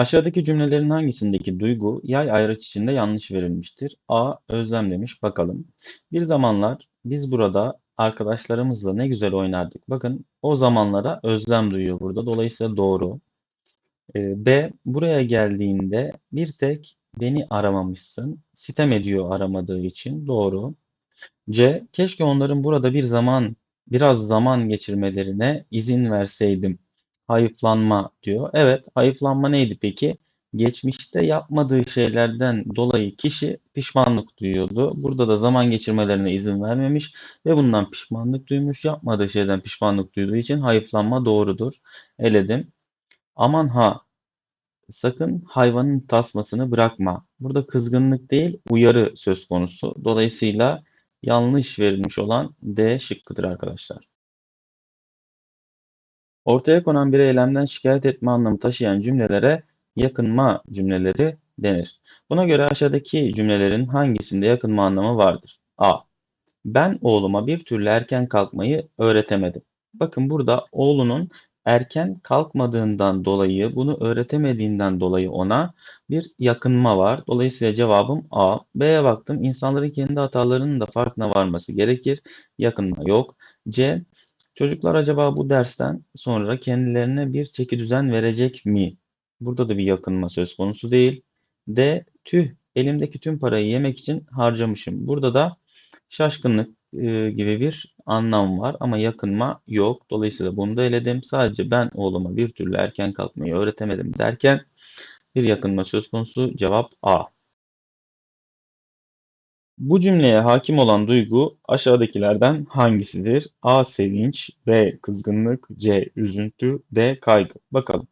Aşağıdaki cümlelerin hangisindeki duygu yay ayraç içinde yanlış verilmiştir? A. Özlem demiş. Bakalım. Bir zamanlar biz burada arkadaşlarımızla ne güzel oynardık. Bakın o zamanlara özlem duyuyor burada. Dolayısıyla doğru. Ee, B. Buraya geldiğinde bir tek beni aramamışsın. Sitem ediyor aramadığı için. Doğru. C. Keşke onların burada bir zaman, biraz zaman geçirmelerine izin verseydim. Hayıflanma diyor. Evet, hayıflanma neydi peki? Geçmişte yapmadığı şeylerden dolayı kişi pişmanlık duyuyordu. Burada da zaman geçirmelerine izin vermemiş ve bundan pişmanlık duymuş. Yapmadığı şeyden pişmanlık duyduğu için hayıflanma doğrudur. Eledim. Aman ha, sakın hayvanın tasmasını bırakma. Burada kızgınlık değil, uyarı söz konusu. Dolayısıyla yanlış verilmiş olan D şıkkıdır arkadaşlar. Ortaya konan bir eylemden şikayet etme anlamı taşıyan cümlelere yakınma cümleleri denir. Buna göre aşağıdaki cümlelerin hangisinde yakınma anlamı vardır? A. Ben oğluma bir türlü erken kalkmayı öğretemedim. Bakın burada oğlunun erken kalkmadığından dolayı, bunu öğretemediğinden dolayı ona bir yakınma var. Dolayısıyla cevabım A. B'ye baktım. İnsanların kendi hatalarının da farkına varması gerekir. Yakınma yok. C. Çocuklar acaba bu dersten sonra kendilerine bir çeki düzen verecek mi? Burada da bir yakınma söz konusu değil. D. Tüh elimdeki tüm parayı yemek için harcamışım. Burada da şaşkınlık e, gibi bir anlam var ama yakınma yok. Dolayısıyla bunu da eledim. Sadece ben oğluma bir türlü erken kalkmayı öğretemedim derken bir yakınma söz konusu. Cevap A. Bu cümleye hakim olan duygu aşağıdakilerden hangisidir? A. Sevinç B. Kızgınlık C. Üzüntü D. Kaygı. Bakalım.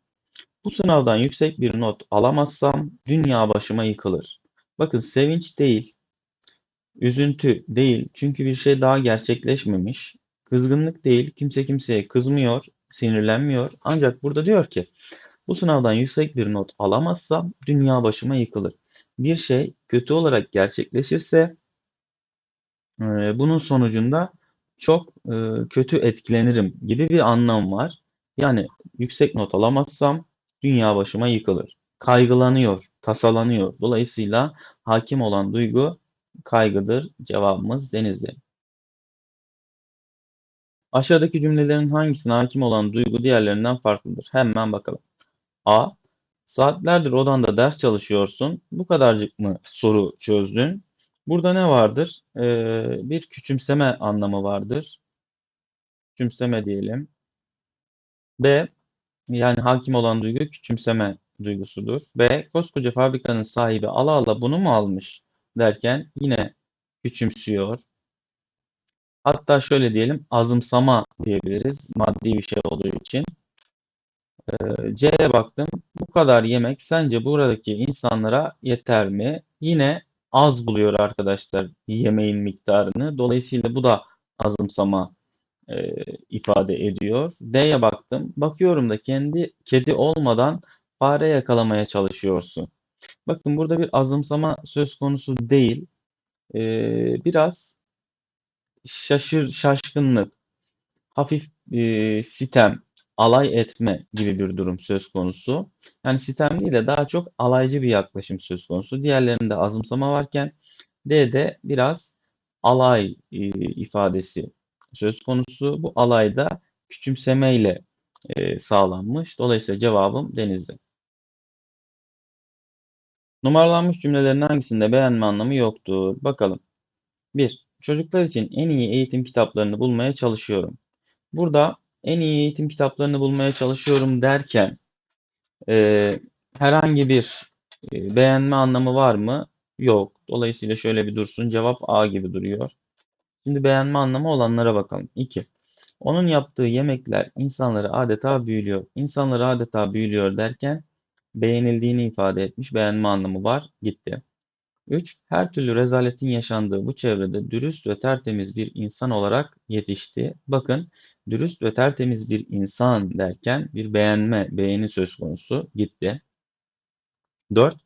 Bu sınavdan yüksek bir not alamazsam dünya başıma yıkılır. Bakın sevinç değil, üzüntü değil çünkü bir şey daha gerçekleşmemiş. Kızgınlık değil, kimse kimseye kızmıyor, sinirlenmiyor. Ancak burada diyor ki bu sınavdan yüksek bir not alamazsam dünya başıma yıkılır. Bir şey kötü olarak gerçekleşirse e, bunun sonucunda çok e, kötü etkilenirim gibi bir anlam var. Yani yüksek not alamazsam dünya başıma yıkılır. Kaygılanıyor, tasalanıyor. Dolayısıyla hakim olan duygu kaygıdır. Cevabımız Denizli. Aşağıdaki cümlelerin hangisine hakim olan duygu diğerlerinden farklıdır? Hemen bakalım. A. Saatlerdir odanda ders çalışıyorsun. Bu kadarcık mı soru çözdün? Burada ne vardır? Ee, bir küçümseme anlamı vardır. Küçümseme diyelim. B. Yani hakim olan duygu küçümseme duygusudur. B. Koskoca fabrikanın sahibi ala ala bunu mu almış derken yine küçümsüyor. Hatta şöyle diyelim azımsama diyebiliriz maddi bir şey olduğu için. Ee, C'ye baktım. Bu kadar yemek sence buradaki insanlara yeter mi? Yine az buluyor arkadaşlar yemeğin miktarını. Dolayısıyla bu da azımsama e, ifade ediyor. D'ye baktım. Bakıyorum da kendi kedi olmadan fare yakalamaya çalışıyorsun. Bakın burada bir azımsama söz konusu değil. E, biraz şaşır, şaşkınlık, hafif e, sitem, alay etme gibi bir durum söz konusu. Yani değil de daha çok alaycı bir yaklaşım söz konusu. Diğerlerinde azımsama varken D'de biraz alay e, ifadesi söz konusu. Bu alayda küçümsemeyle e, sağlanmış. Dolayısıyla cevabım Denizli. Numaralanmış cümlelerin hangisinde beğenme anlamı yoktur? Bakalım. 1. Çocuklar için en iyi eğitim kitaplarını bulmaya çalışıyorum. Burada en iyi eğitim kitaplarını bulmaya çalışıyorum derken e, herhangi bir e, beğenme anlamı var mı? Yok. Dolayısıyla şöyle bir dursun. Cevap A gibi duruyor. Şimdi beğenme anlamı olanlara bakalım. 2. Onun yaptığı yemekler insanları adeta büyülüyor. İnsanları adeta büyülüyor derken beğenildiğini ifade etmiş. Beğenme anlamı var. Gitti. 3. Her türlü rezaletin yaşandığı bu çevrede dürüst ve tertemiz bir insan olarak yetişti. Bakın dürüst ve tertemiz bir insan derken bir beğenme, beğeni söz konusu gitti. 4.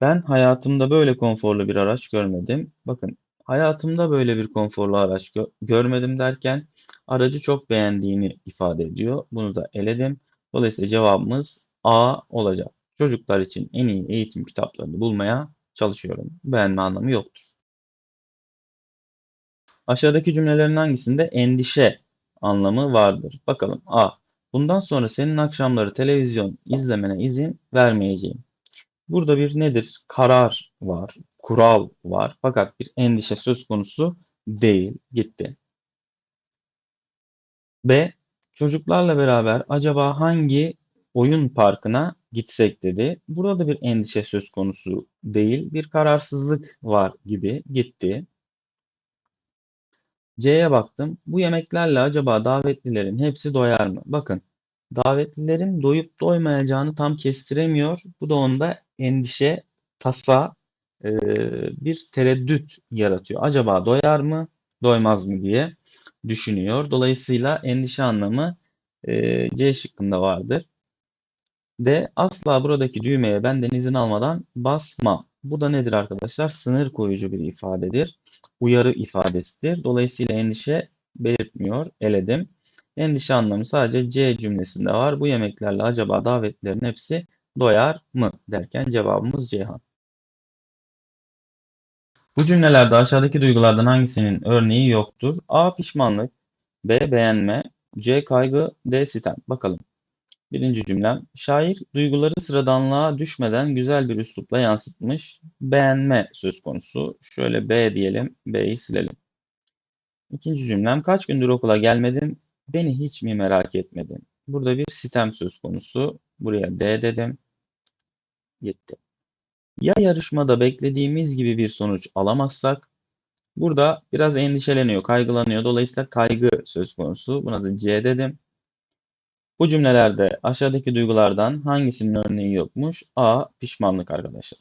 Ben hayatımda böyle konforlu bir araç görmedim. Bakın hayatımda böyle bir konforlu araç gö görmedim derken aracı çok beğendiğini ifade ediyor. Bunu da eledim. Dolayısıyla cevabımız A olacak. Çocuklar için en iyi eğitim kitaplarını bulmaya çalışıyorum. Beğenme anlamı yoktur. Aşağıdaki cümlelerin hangisinde endişe anlamı vardır? Bakalım. A. Bundan sonra senin akşamları televizyon izlemene izin vermeyeceğim. Burada bir nedir? Karar var, kural var. Fakat bir endişe söz konusu değil. Gitti. B. Çocuklarla beraber acaba hangi oyun parkına gitsek dedi. Burada bir endişe söz konusu değil. Bir kararsızlık var gibi gitti. C'ye baktım. Bu yemeklerle acaba davetlilerin hepsi doyar mı? Bakın davetlilerin doyup doymayacağını tam kestiremiyor. Bu da onda endişe, tasa, e, bir tereddüt yaratıyor. Acaba doyar mı, doymaz mı diye düşünüyor. Dolayısıyla endişe anlamı e, C şıkkında vardır. D. Asla buradaki düğmeye benden izin almadan basma. Bu da nedir arkadaşlar? Sınır koyucu bir ifadedir. Uyarı ifadesidir. Dolayısıyla endişe belirtmiyor. Eledim. Endişe anlamı sadece C cümlesinde var. Bu yemeklerle acaba davetlerin hepsi doyar mı derken cevabımız Ceyhan. Bu cümlelerde aşağıdaki duygulardan hangisinin örneği yoktur? A. Pişmanlık B. Beğenme C. Kaygı D. Sitem. Bakalım. Birinci cümlem. Şair duyguları sıradanlığa düşmeden güzel bir üslupla yansıtmış. Beğenme söz konusu. Şöyle B diyelim. B'yi silelim. İkinci cümlem. Kaç gündür okula gelmedin? Beni hiç mi merak etmedin? Burada bir sitem söz konusu. Buraya D dedim. Gitti. Ya yarışmada beklediğimiz gibi bir sonuç alamazsak? Burada biraz endişeleniyor, kaygılanıyor. Dolayısıyla kaygı söz konusu. Buna da C dedim. Bu cümlelerde aşağıdaki duygulardan hangisinin örneği yokmuş? A. Pişmanlık arkadaşlar.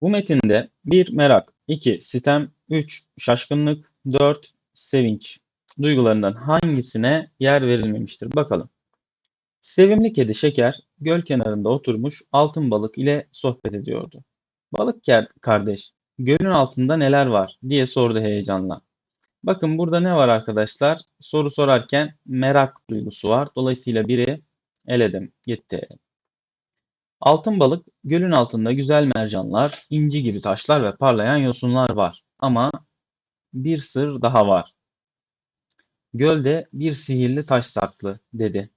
Bu metinde 1. Merak, 2. Sitem, 3. Şaşkınlık, 4. Sevinç duygularından hangisine yer verilmemiştir? Bakalım. Sevimli kedi Şeker göl kenarında oturmuş altın balık ile sohbet ediyordu. Balık kardeş, gölün altında neler var diye sordu heyecanla. Bakın burada ne var arkadaşlar? Soru sorarken merak duygusu var. Dolayısıyla biri eledim, gitti. Altın balık, gölün altında güzel mercanlar, inci gibi taşlar ve parlayan yosunlar var. Ama bir sır daha var. Gölde bir sihirli taş saklı, dedi.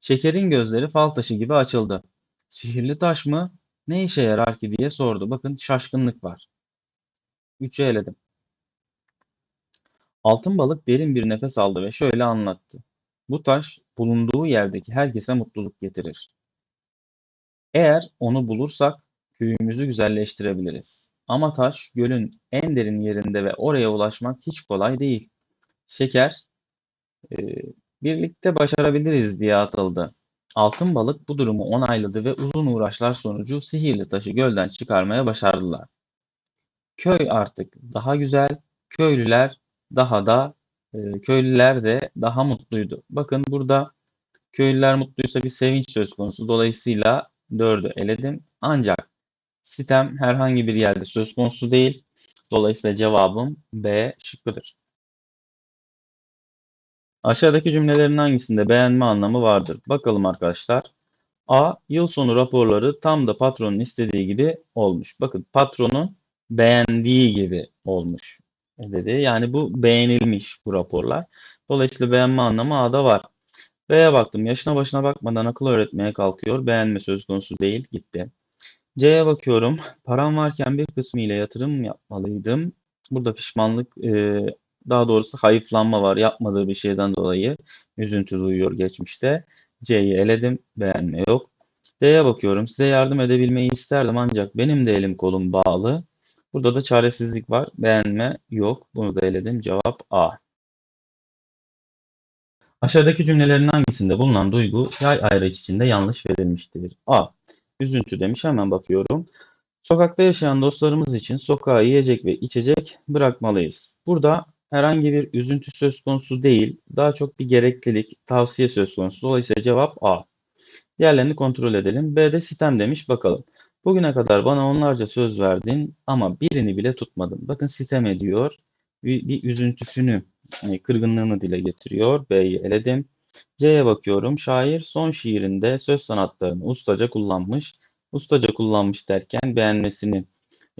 Şeker'in gözleri fal taşı gibi açıldı. Sihirli taş mı? Ne işe yarar ki diye sordu. Bakın şaşkınlık var. Üçü eledim. Altın balık derin bir nefes aldı ve şöyle anlattı. Bu taş bulunduğu yerdeki herkese mutluluk getirir. Eğer onu bulursak köyümüzü güzelleştirebiliriz. Ama taş gölün en derin yerinde ve oraya ulaşmak hiç kolay değil. Şeker e, birlikte başarabiliriz diye atıldı. Altın balık bu durumu onayladı ve uzun uğraşlar sonucu sihirli taşı gölden çıkarmaya başardılar. Köy artık daha güzel, köylüler daha da e, köylüler de daha mutluydu. Bakın burada köylüler mutluysa bir sevinç söz konusu. Dolayısıyla dördü eledim. Ancak sitem herhangi bir yerde söz konusu değil. Dolayısıyla cevabım B şıkkıdır. Aşağıdaki cümlelerin hangisinde beğenme anlamı vardır? Bakalım arkadaşlar. A. Yıl sonu raporları tam da patronun istediği gibi olmuş. Bakın patronun beğendiği gibi olmuş dedi. Yani bu beğenilmiş bu raporlar. Dolayısıyla beğenme anlamı A'da var. B'ye baktım. Yaşına başına bakmadan akıl öğretmeye kalkıyor. Beğenme söz konusu değil. Gitti. C'ye bakıyorum. Param varken bir kısmı ile yatırım yapmalıydım. Burada pişmanlık e, daha doğrusu hayıflanma var. Yapmadığı bir şeyden dolayı üzüntü duyuyor geçmişte. C'yi eledim. Beğenme yok. D'ye bakıyorum. Size yardım edebilmeyi isterdim ancak benim de elim kolum bağlı. Burada da çaresizlik var. Beğenme yok. Bunu da eledim. Cevap A. Aşağıdaki cümlelerin hangisinde bulunan duygu yay ayraç içinde yanlış verilmiştir? A. Üzüntü demiş. Hemen bakıyorum. Sokakta yaşayan dostlarımız için sokağa yiyecek ve içecek bırakmalıyız. Burada herhangi bir üzüntü söz konusu değil. Daha çok bir gereklilik, tavsiye söz konusu. Dolayısıyla cevap A. Diğerlerini kontrol edelim. B'de sitem demiş bakalım. Bugüne kadar bana onlarca söz verdin ama birini bile tutmadın. Bakın sitem ediyor. Bir, bir üzüntüsünü, yani kırgınlığını dile getiriyor. B'yi eledim. C'ye bakıyorum. Şair son şiirinde söz sanatlarını ustaca kullanmış. Ustaca kullanmış derken beğenmesini,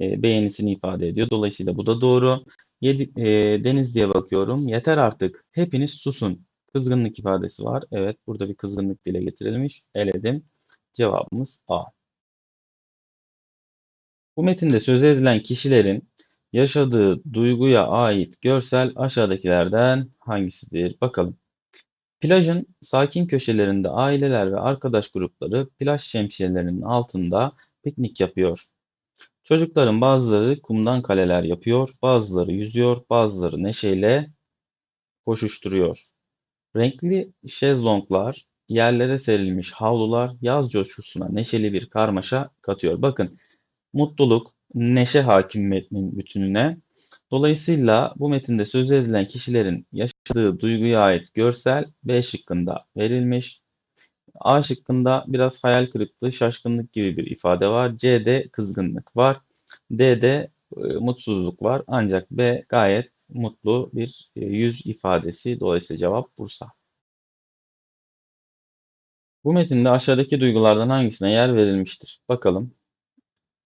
e, beğenisini ifade ediyor. Dolayısıyla bu da doğru. Yedi, e, Denizli'ye bakıyorum. Yeter artık. Hepiniz susun. Kızgınlık ifadesi var. Evet, burada bir kızgınlık dile getirilmiş. Eledim. Cevabımız A. Bu metinde söz edilen kişilerin yaşadığı duyguya ait görsel aşağıdakilerden hangisidir? Bakalım. Plajın sakin köşelerinde aileler ve arkadaş grupları plaj şemsiyelerinin altında piknik yapıyor. Çocukların bazıları kumdan kaleler yapıyor, bazıları yüzüyor, bazıları neşeyle koşuşturuyor. Renkli şezlonglar, yerlere serilmiş havlular yaz coşkusuna neşeli bir karmaşa katıyor. Bakın mutluluk, neşe hakim metnin bütününe. Dolayısıyla bu metinde söz edilen kişilerin yaşadığı duyguya ait görsel B şıkkında verilmiş. A şıkkında biraz hayal kırıklığı, şaşkınlık gibi bir ifade var. C'de kızgınlık var. D'de e, mutsuzluk var. Ancak B gayet mutlu bir e, yüz ifadesi. Dolayısıyla cevap Bursa. Bu metinde aşağıdaki duygulardan hangisine yer verilmiştir? Bakalım.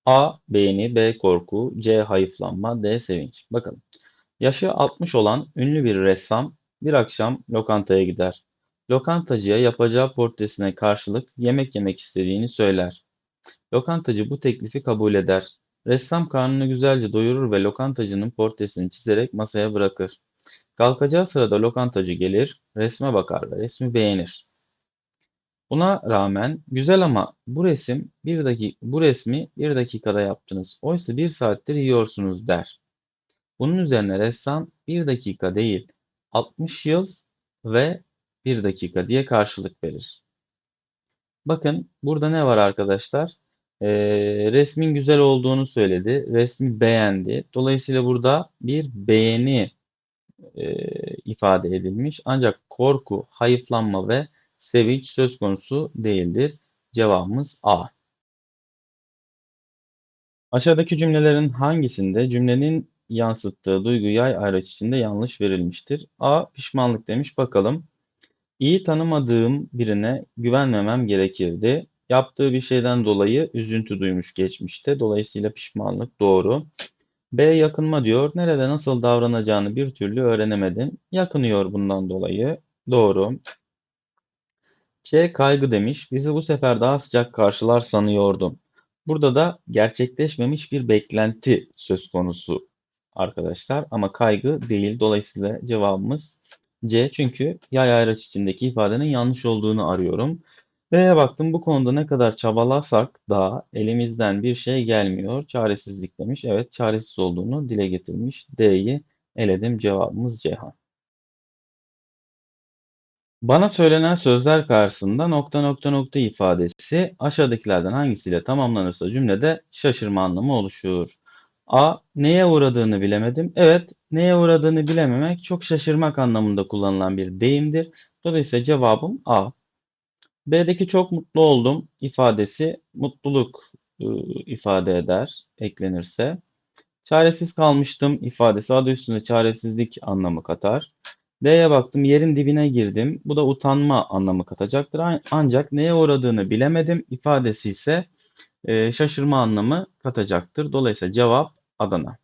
A. Beğeni, B. Korku, C. Hayıflanma, D. Sevinç. Bakalım. Yaşı 60 olan ünlü bir ressam bir akşam lokantaya gider. Lokantacıya yapacağı portresine karşılık yemek yemek istediğini söyler. Lokantacı bu teklifi kabul eder. Ressam karnını güzelce doyurur ve lokantacının portresini çizerek masaya bırakır. Kalkacağı sırada lokantacı gelir, resme bakar ve resmi beğenir. Buna rağmen güzel ama bu resim bir dakika bu resmi bir dakikada yaptınız. Oysa bir saattir yiyorsunuz der. Bunun üzerine ressam bir dakika değil 60 yıl ve bir dakika diye karşılık verir. Bakın burada ne var arkadaşlar? Ee, resmin güzel olduğunu söyledi. Resmi beğendi. Dolayısıyla burada bir beğeni e, ifade edilmiş. Ancak korku, hayıflanma ve sevinç söz konusu değildir. Cevabımız A. Aşağıdaki cümlelerin hangisinde cümlenin yansıttığı duygu yay ayraç içinde yanlış verilmiştir? A. Pişmanlık demiş. Bakalım. İyi tanımadığım birine güvenmemem gerekirdi. Yaptığı bir şeyden dolayı üzüntü duymuş geçmişte. Dolayısıyla pişmanlık doğru. B yakınma diyor. Nerede nasıl davranacağını bir türlü öğrenemedim. Yakınıyor bundan dolayı. Doğru. C kaygı demiş. Bizi bu sefer daha sıcak karşılar sanıyordum. Burada da gerçekleşmemiş bir beklenti söz konusu arkadaşlar ama kaygı değil. Dolayısıyla cevabımız C. Çünkü yay ayraç içindeki ifadenin yanlış olduğunu arıyorum. B'ye baktım bu konuda ne kadar çabalasak da elimizden bir şey gelmiyor. Çaresizlik demiş. Evet çaresiz olduğunu dile getirmiş. D'yi eledim. Cevabımız Ceyhan. Bana söylenen sözler karşısında nokta nokta nokta ifadesi aşağıdakilerden hangisiyle tamamlanırsa cümlede şaşırma anlamı oluşur. A. Neye uğradığını bilemedim. Evet, neye uğradığını bilememek çok şaşırmak anlamında kullanılan bir deyimdir. Dolayısıyla cevabım A. B'deki çok mutlu oldum ifadesi mutluluk ıı, ifade eder eklenirse. Çaresiz kalmıştım ifadesi adı üstünde çaresizlik anlamı katar. D'ye baktım yerin dibine girdim. Bu da utanma anlamı katacaktır. Ancak neye uğradığını bilemedim ifadesi ise e, şaşırma anlamı katacaktır. Dolayısıyla cevap Adana.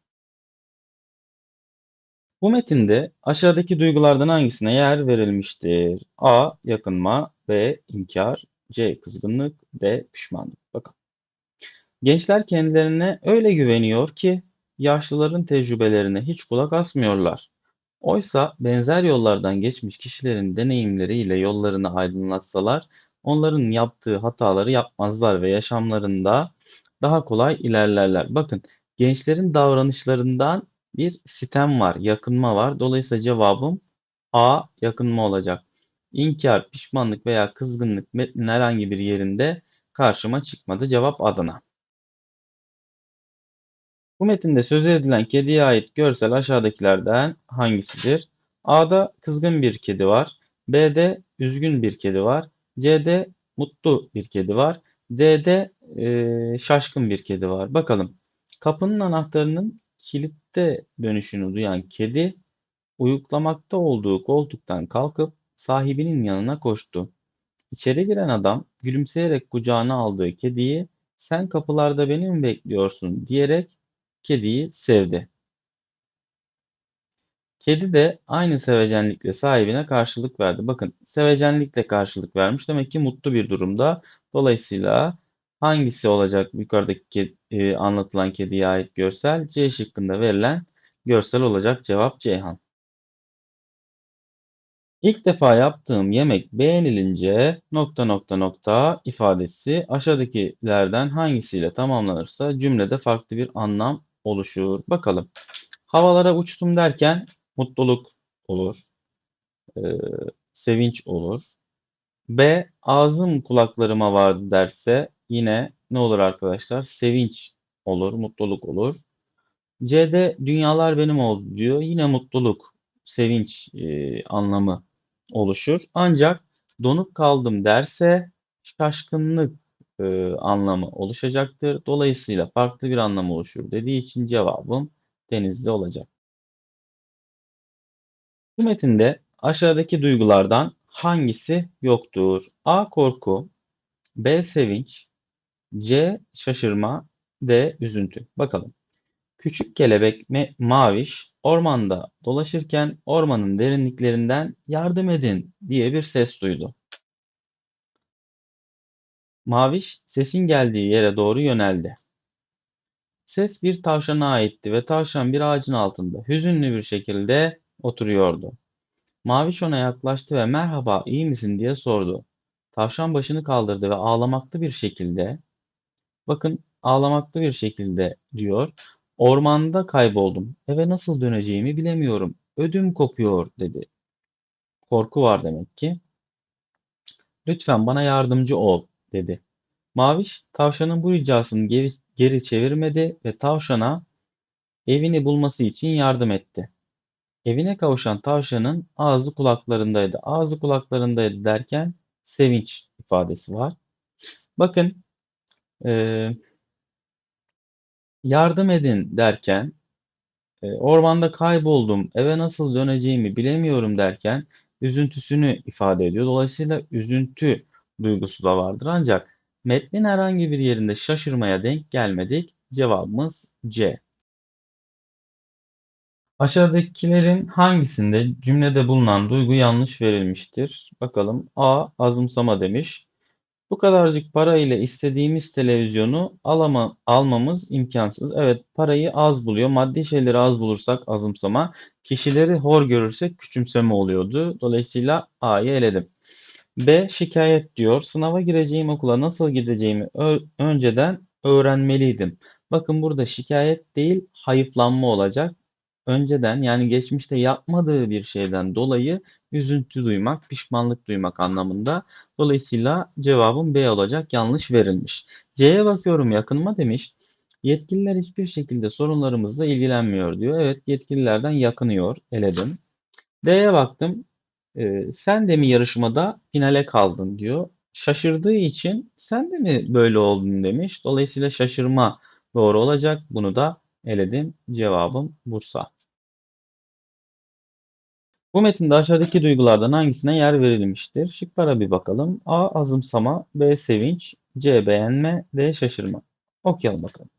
Bu metinde aşağıdaki duygulardan hangisine yer verilmiştir? A. Yakınma B. inkar C. Kızgınlık D. Pişmanlık. Bakın. Gençler kendilerine öyle güveniyor ki yaşlıların tecrübelerine hiç kulak asmıyorlar. Oysa benzer yollardan geçmiş kişilerin deneyimleriyle yollarını aydınlatsalar, onların yaptığı hataları yapmazlar ve yaşamlarında daha kolay ilerlerler. Bakın, gençlerin davranışlarından bir sitem var, yakınma var. Dolayısıyla cevabım A yakınma olacak. İnkar, pişmanlık veya kızgınlık metnin herhangi bir yerinde karşıma çıkmadı. Cevap Adana. Bu metinde söz edilen kediye ait görsel aşağıdakilerden hangisidir? A'da kızgın bir kedi var. B'de üzgün bir kedi var. C'de mutlu bir kedi var. D'de e, şaşkın bir kedi var. Bakalım. Kapının anahtarının kilitte dönüşünü duyan kedi uyuklamakta olduğu koltuktan kalkıp sahibinin yanına koştu. İçeri giren adam gülümseyerek kucağına aldığı kediyi sen kapılarda beni mi bekliyorsun diyerek kediyi sevdi. Kedi de aynı sevecenlikle sahibine karşılık verdi. Bakın sevecenlikle karşılık vermiş. Demek ki mutlu bir durumda. Dolayısıyla hangisi olacak yukarıdaki kedi, e, anlatılan kediye ait görsel? C şıkkında verilen görsel olacak cevap Ceyhan. İlk defa yaptığım yemek beğenilince nokta nokta nokta ifadesi aşağıdakilerden hangisiyle tamamlanırsa cümlede farklı bir anlam oluşur. Bakalım. Havalara uçtum derken mutluluk olur. Ee, sevinç olur. B. Ağzım kulaklarıma vardı derse yine ne olur arkadaşlar? Sevinç olur, mutluluk olur. C'de dünyalar benim oldu diyor. Yine mutluluk, sevinç e, anlamı oluşur. Ancak donup kaldım derse şaşkınlık e, anlamı oluşacaktır. Dolayısıyla farklı bir anlam oluşur dediği için cevabım denizde olacak. Bu metinde aşağıdaki duygulardan hangisi yoktur? A. Korku B. Sevinç C. Şaşırma D. Üzüntü. Bakalım. Küçük kelebek Maviş ormanda dolaşırken ormanın derinliklerinden yardım edin diye bir ses duydu. Maviş sesin geldiği yere doğru yöneldi. Ses bir tavşana aitti ve tavşan bir ağacın altında hüzünlü bir şekilde oturuyordu. Maviş ona yaklaştı ve merhaba iyi misin diye sordu. Tavşan başını kaldırdı ve ağlamaklı bir şekilde bakın ağlamaklı bir şekilde diyor. Ormanda kayboldum. Eve nasıl döneceğimi bilemiyorum. Ödüm kopuyor dedi. Korku var demek ki. Lütfen bana yardımcı ol dedi. Maviş tavşanın bu ricasını geri, geri çevirmedi ve tavşana evini bulması için yardım etti. Evine kavuşan tavşanın ağzı kulaklarındaydı. Ağzı kulaklarındaydı derken sevinç ifadesi var. Bakın e, yardım edin derken e, ormanda kayboldum, eve nasıl döneceğimi bilemiyorum derken üzüntüsünü ifade ediyor. Dolayısıyla üzüntü duygusu da vardır. Ancak metnin herhangi bir yerinde şaşırmaya denk gelmedik. Cevabımız C. Aşağıdakilerin hangisinde cümlede bulunan duygu yanlış verilmiştir? Bakalım. A. Azımsama demiş. Bu kadarcık para ile istediğimiz televizyonu alama, almamız imkansız. Evet parayı az buluyor. Maddi şeyleri az bulursak azımsama. Kişileri hor görürsek küçümseme oluyordu. Dolayısıyla A'yı eledim. B. Şikayet diyor. Sınava gireceğim okula nasıl gideceğimi önceden öğrenmeliydim. Bakın burada şikayet değil hayıflanma olacak önceden yani geçmişte yapmadığı bir şeyden dolayı üzüntü duymak, pişmanlık duymak anlamında. Dolayısıyla cevabım B olacak. Yanlış verilmiş. C'ye bakıyorum yakınma demiş. Yetkililer hiçbir şekilde sorunlarımızla ilgilenmiyor diyor. Evet yetkililerden yakınıyor. Eledim. D'ye baktım. E, sen de mi yarışmada finale kaldın diyor. Şaşırdığı için sen de mi böyle oldun demiş. Dolayısıyla şaşırma doğru olacak. Bunu da eledim. Cevabım Bursa. Bu metinde aşağıdaki duygulardan hangisine yer verilmiştir? Şıklara bir bakalım. A. Azımsama B. Sevinç C. Beğenme D. Şaşırma. Okuyalım bakalım.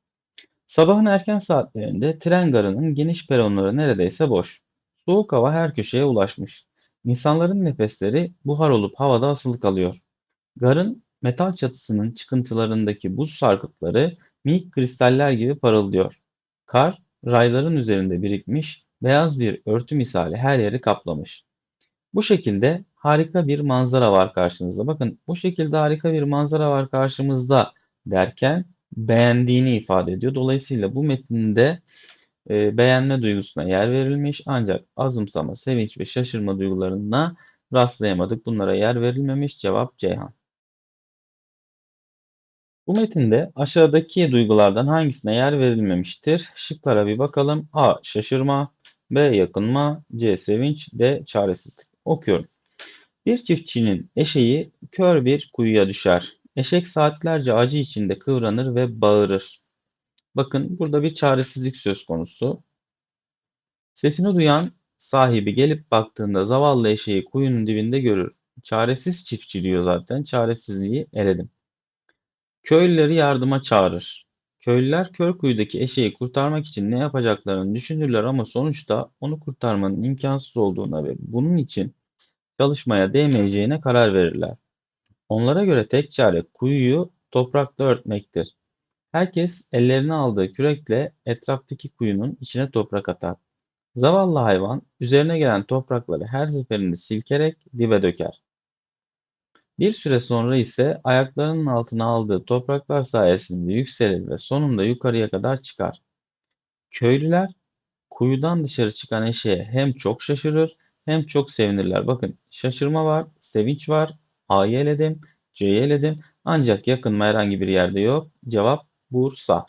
Sabahın erken saatlerinde tren garının geniş peronları neredeyse boş. Soğuk hava her köşeye ulaşmış. İnsanların nefesleri buhar olup havada asılı kalıyor. Garın metal çatısının çıkıntılarındaki buz sarkıtları minik kristaller gibi parıldıyor. Kar rayların üzerinde birikmiş beyaz bir örtü misali her yeri kaplamış. Bu şekilde harika bir manzara var karşınızda. Bakın bu şekilde harika bir manzara var karşımızda derken beğendiğini ifade ediyor. Dolayısıyla bu metinde e, beğenme duygusuna yer verilmiş ancak azımsama, sevinç ve şaşırma duygularına rastlayamadık. Bunlara yer verilmemiş. Cevap Ceyhan. Bu metinde aşağıdaki duygulardan hangisine yer verilmemiştir? Şıklara bir bakalım. A. Şaşırma. B. Yakınma. C. Sevinç. D. Çaresizlik. Okuyorum. Bir çiftçinin eşeği kör bir kuyuya düşer. Eşek saatlerce acı içinde kıvranır ve bağırır. Bakın burada bir çaresizlik söz konusu. Sesini duyan Sahibi gelip baktığında zavallı eşeği kuyunun dibinde görür. Çaresiz çiftçi diyor zaten. Çaresizliği eledim. Köylüleri yardıma çağırır. Köylüler Körkuyu'daki eşeği kurtarmak için ne yapacaklarını düşünürler ama sonuçta onu kurtarmanın imkansız olduğuna ve bunun için çalışmaya değmeyeceğine karar verirler. Onlara göre tek çare kuyuyu toprakla örtmektir. Herkes ellerine aldığı kürekle etraftaki kuyunun içine toprak atar. Zavallı hayvan üzerine gelen toprakları her seferinde silkerek dibe döker. Bir süre sonra ise ayaklarının altına aldığı topraklar sayesinde yükselir ve sonunda yukarıya kadar çıkar. Köylüler kuyudan dışarı çıkan eşeğe hem çok şaşırır hem çok sevinirler. Bakın şaşırma var, sevinç var. A'yı eledim, C'yi eledim. Ancak yakın herhangi bir yerde yok. Cevap Bursa.